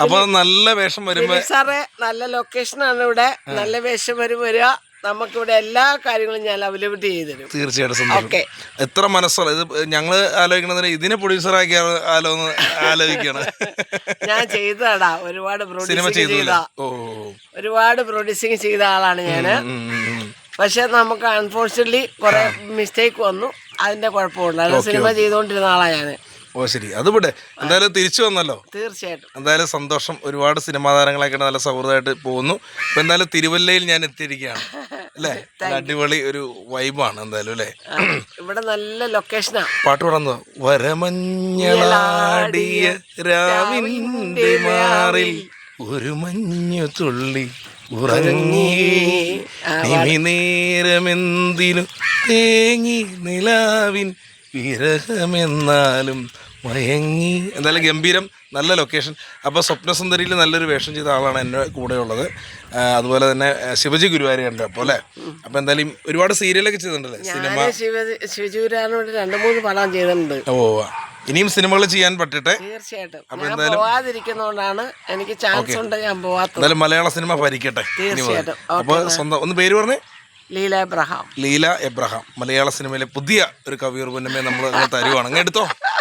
അപ്പൊ നല്ല വേഷം വരുമ്പോ സാറേ നല്ല ലൊക്കേഷൻ ആണ് ഇവിടെ. നല്ല വേഷം വരും വരിക. നമുക്കിവിടെ എല്ലാ കാര്യങ്ങളും ഞാൻ അവൈലബിലിറ്റി ചെയ്തു തരും. തീർച്ചയായിട്ടും സന്തോഷം. എത്ര മനസ്സുള്ള ഇത് ഞങ്ങൾ ആലോചിക്കണതിന് ഇതിനെ പ്രൊഡ്യൂസർ എന്ന് ആലോചിക്കാണ്. ഞാൻ ചെയ്തതാടാ. ഒരുപാട് പ്രൊഡ്യൂസിംഗ് പ്രൊഡ്യൂസിങ് ചെയ്ത. ഒരുപാട് പ്രൊഡ്യൂസിങ് ചെയ്ത ആളാണ് ഞാൻ. പക്ഷെ നമുക്ക് അൺഫോർച്ചുനേറ്റ്ലി കുറെ മിസ്റ്റേക്ക് വന്നു. അതിന്റെ കുഴപ്പമുണ്ട് സിനിമ ചെയ്തുകൊണ്ടിരുന്ന ആളാണ് ഞാൻ. ഓ ശരി. അത് വിടെ. എന്തായാലും തിരിച്ചു വന്നല്ലോ. തീർച്ചയായിട്ടും. എന്തായാലും സന്തോഷം. ഒരുപാട് സിനിമാ താരങ്ങളൊക്കെ നല്ല സൗഹൃദമായിട്ട് പോകുന്നു. ഇപ്പൊ എന്തായാലും തിരുവല്ലയിൽ ഞാൻ എത്തിയിരിക്കുകയാണ്. അല്ലേ? അടിപൊളി ഒരു വൈബാണ് എന്തായാലും അല്ലേ? ഇവിടെ നല്ല ലൊക്കേഷനാ പാട്ട് പാടുന്നു വരമഞ്ഞളാടിയ രാവിന്റെ മാറിൽ ഒരു മഞ്ഞു തുള്ളി ഉറങ്ങി. നേരമെന്തിനു തേങ്ങി നിലാവിൻ വിരഹമെന്നാലും മയങ്ങി. എന്തായാലും ഗംഭീരം നല്ല ലൊക്കേഷൻ അപ്പോൾ സ്വപ്നസുന്ദരിയിൽ നല്ലൊരു വേഷം ചെയ്ത ആളാണ് എന്റെ കൂടെയുള്ളത്. അതുപോലെ തന്നെ ശിവജി ഗുരുവാരി ഉണ്ട് അപ്പോൾ അല്ലേ? അപ്പോൾ എന്തായാലും ഒരുപാട് സീരിയലൊക്കെ ചെയ്തിട്ടുണ്ടല്ലേ? സിനിമ? ശിവജൂരാനോട് രണ്ട് മൂന്ന് പടം ചെയ്തിട്ടുണ്ട്. ഓ ഇനിയും സിനിമകൾ ചെയ്യാൻ പറ്റട്ടെ? തീർച്ചയായിട്ടും. എനിക്ക് ചാൻസ് ഉണ്ട് ഞാൻ പോവാത്തത്. എന്തായാലും മലയാള സിനിമ ഭരിക്കട്ടെ. തീർച്ചയായിട്ടും. അപ്പോൾ സ്വന്തം ഒന്ന് പേര് പറഞ്ഞേ? ലീല എബ്രഹാം. ലീല എബ്രഹാം. മലയാള സിനിമയിലെ പുതിയ ഒരു കവിയൂർ പുന്നമേ നമ്മൾ തരുവാണ്. അങ്ങ് എടുത്തോ? അപ്പൊ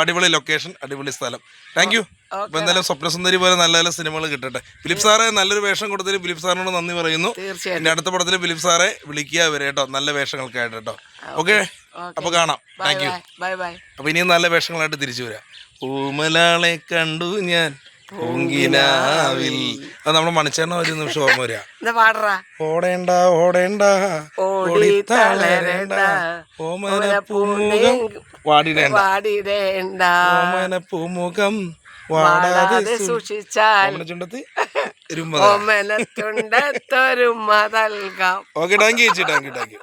അടിപൊളി ലൊക്കേഷൻ അടിപൊളി സ്ഥലം. താങ്ക് യു അപ്പൊ എന്തായാലും സ്വപ്നസുന്ദരി പോലെ നല്ല നല്ല സിനിമകൾ കിട്ടട്ടെ. ഫിലിപ്പ് സാറെ നല്ലൊരു വേഷം കൊടുത്തതിൽ ഫിലിപ്പ് സാറിനോട് നന്ദി പറയുന്നു. എന്റെ അടുത്ത പടത്തിൽ ഫിലിപ്പ് സാറെ വിളിക്കുക വരെ കേട്ടോ. നല്ല വേഷങ്ങൾക്കായിട്ട് കേട്ടോ. ഓക്കെ അപ്പൊ കാണാം. Thank you bye bye bye അപ്പൊ ഇനിയും നല്ല വേഷങ്ങളായിട്ട് തിരിച്ചു വരാം. ഊമലാളെ കണ്ടു ഞാൻ പൂങ്കിനാവിൽ അത് നമ്മുടെ മണിച്ചേണ്ണ ഒരു നിമിഷം ഓർമ്മ വരിക ഓടേണ്ട ഓടേണ്ട. ഓടി തളരണ്ട. ഓമന പൂമുഖം വാടിടേണ്ട. പാടിടേണ്ട ഓമന പൂമുഖം വാടാതെ പാടാതെ സൂക്ഷിച്ചാൽ ഓമന ചുണ്ടത്ത് നൽകാം. ഓക്കെ താങ്ക് യു ചേച്ചി. Thank you